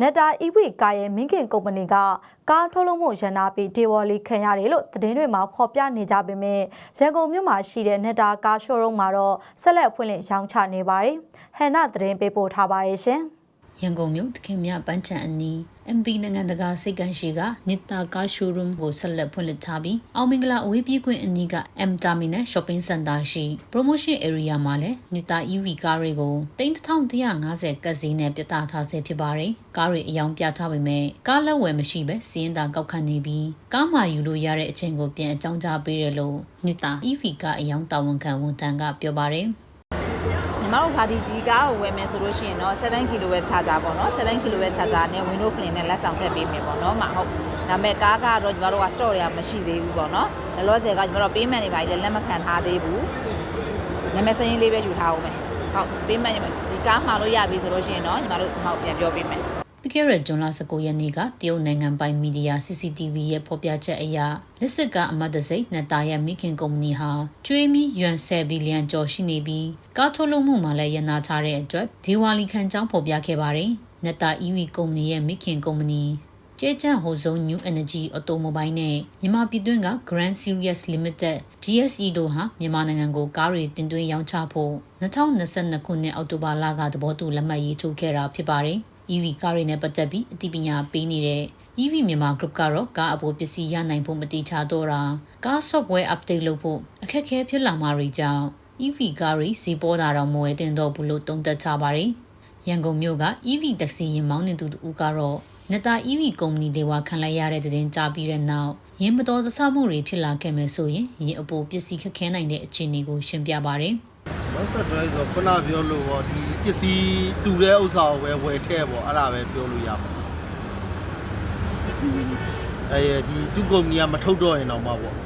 နက်တာ EV ကားရဲ့မင်းခင်ကုမ္ပဏီကကားထုတ်လုပ်မှုရန်နာပြီးဒေဝေါ်လီခံရတယ်လို့သတင်းတွေမှာဖော်ပြနေကြပေမဲ့ရန်ကုန်မြို့မှာရှိတဲ့နက်တာကားရှိုးရုံးမှာတော့ဆက်လက်ဖွင့်လှစ်ရောင်းချနေပါတယ်။ဟန်နာသတင်းပေးပို့ထားပါတယ်ရှင်။ ရန်ကုန်မြို့တခင်မြပန်းချံအနီး MP နိုင်ငံတကာစိတ်ကန်းရှိကနိတာကားရှိုးရုံးကိုဆက်လက်ဖွင့်လှစ်ထားပြီးအောင်မင်္ဂလာအဝေးပြေးခွင့်အနီးက M Terminal Shopping Center ရှိ Promotion Area မှာလည်းနိတာ EV ကားတွေကို3150ကတ်စီနဲ့ပြသထားဆဲဖြစ်ပါတယ်။ကားတွေအယောင်ပြထားပေမဲ့ကားလက်ဝယ်မရှိပဲစီးရင်သာကောက်ခံနေပြီးကားမှယူလို့ရတဲ့အချိန်ကိုပြန်အကြောင်းကြားပေးတယ်လို့နိတာ EV ကားအယောင်တာဝန်ခံဝန်ထမ်းကပြောပါတယ်။ ညီမတို့ဗာဒီဒီကားကိုဝယ်မယ်ဆိုလို့ရှိရင်တော့7 kW charger ပေါ့နော်7 kW charger နဲ့ window flame နဲ့လက်ဆောင်ထည့်ပေးမယ်ပေါ့နော်မဟုတ်ဒါပေမဲ့ကားကတော့ညီမတို့က store တွေကမရှိသေးဘူးပေါ့နော်လောလောဆယ်ကညီမတို့ payment တွေပါကြီးလက်မခံထားသေးဘူးနာမည်စရင်းလေးပဲယူထားအောင်မယ်ဟုတ် payment ညီမဒီကားမှာလို့ရပြီဆိုလို့ရှိရင်တော့ညီမတို့ဟောက်ပြန်ပြောပေးမယ် ပြီးခဲ့တဲ့ဇွန်လ19ရက်နေ့ကတရုတ်နိုင်ငံပိုင်မီဒီယာ CCTV ရဲ့ဖော်ပြချက်အရလက်စစ်ကအမတ်တစိမ့်နှစ်တာရဲ့မိခင်ကုမ္ပဏီဟာကျွေးမီယွမ်10ဘီလီယံကျော်ရှိနေပြီးကားထုတ်လုပ်မှုမှာလည်းရနာထားတဲ့အတွက်ဒီဝါလီခံကြောင်းဖော်ပြခဲ့ပါတယ်။နှစ်တာ EV ကုမ္ပဏီရဲ့မိခင်ကုမ္ပဏီကျဲချန်ဟိုဇုံ New Energy Automobile နဲ့မြန်မာပြည်တွင်းက Grand Series Limited GSE တို့ဟာမြန်မာနိုင်ငံကိုကားတွေတင်သွင်းရောင်းချဖို့2022ခုနှစ်အောက်တိုဘာလကသဘောတူလက်မှတ်ရေးထိုးခဲ့တာဖြစ်ပါတယ်။ EV ကားတွေနဲ့ပတ်သက်ပြီးအသိပညာပေးနေတဲ့ EV မြန်မာ group ကတော့ကားအပေါ်ပစ္စည်းရနိုင်ဖို့မတိချတော့တာကား software update လုပ်ဖို့အခက်အခဲဖြစ်လာမှာတွေကြောင့် EV ကားတွေစီးပေါ်တာတော့မဝယ်တင်တော့ဘူးလို့တုံ့တက်ချပါတယ်။ရန်ကုန်မြို့က EV တက္ကစီရင်မောင်းနေသူတူကတော့နတာ EV ကုမ္ပဏီတွေဝခံလိုက်ရတဲ့တဲ့တင်ကြားပြီးတဲ့နောက်ရင်းမတော်တဆမှုတွေဖြစ်လာခဲ့မယ်ဆိုရင်ရင်အပေါ်ပစ္စည်းခက်ခဲနိုင်တဲ့အခြေအနေကိုရှင်းပြပါရစေ။ နောက်ဆက်တွဲဆိုခုနပြောလို့ပေါ့ဒီပစ္စည်းတူတဲ့ဥစ္စာကိုပဲဝယ်ထည့်ပေါ့အဲ့ဒါပဲပြောလို့ရမှာအဲဒီတူကုမ္ပဏီကမထုတ်တော့ရင်တော့မှပေါ့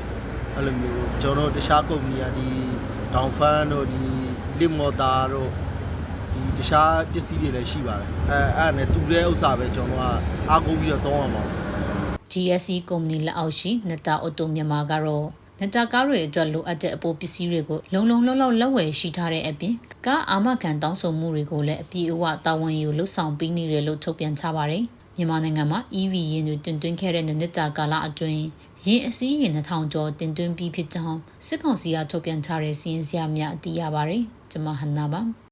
အဲ့လိုမျိုးကျွန်တော်တို့တခြားကုမ္ပဏီကဒီ down fan တို့ဒီ lip motor တို့ဒီတခြားပစ္စည်းတွေလည်းရှိပါတယ်အဲအဲ့ဒါနဲ့တူတဲ့ဥစ္စာပဲကျွန်တော်ကအားကိုးပြီးတော့တောင်းရမှာ GSE ကုမ္ပဏီလက်အောက်ရှိနတာအော်တိုမြန်မာကတော့ နတာကားတွေအတွက်လိုအပ်တဲ့အပိုးပစ္စည်းတွေကိုလုံလုံလောက်လောက်လက်ဝယ်ရှိထားတဲ့အပြင်ကားအာမခံတောင်းဆိုမှုတွေကိုလည်းအပြည့်အဝတာဝန်ယူလှုပ်ဆောင်ပေးနေတယ်လို့ထုတ်ပြန်ထားပါတယ်။မြန်မာနိုင်ငံမှာ EV ယာဉ်တွေတင်သွင်းခဲ့တဲ့နှစ်တာကာလအတွင်းယာဉ်အစီးယာဉ်2000ကျော်တင်သွင်းပြီးဖြစ်ကြောင်းစစ်ကောင်စီကထုတ်ပြန်ထားတဲ့စီးရင်စရာများသိရပါတယ်။ကျွန်မဟန်နာပါ။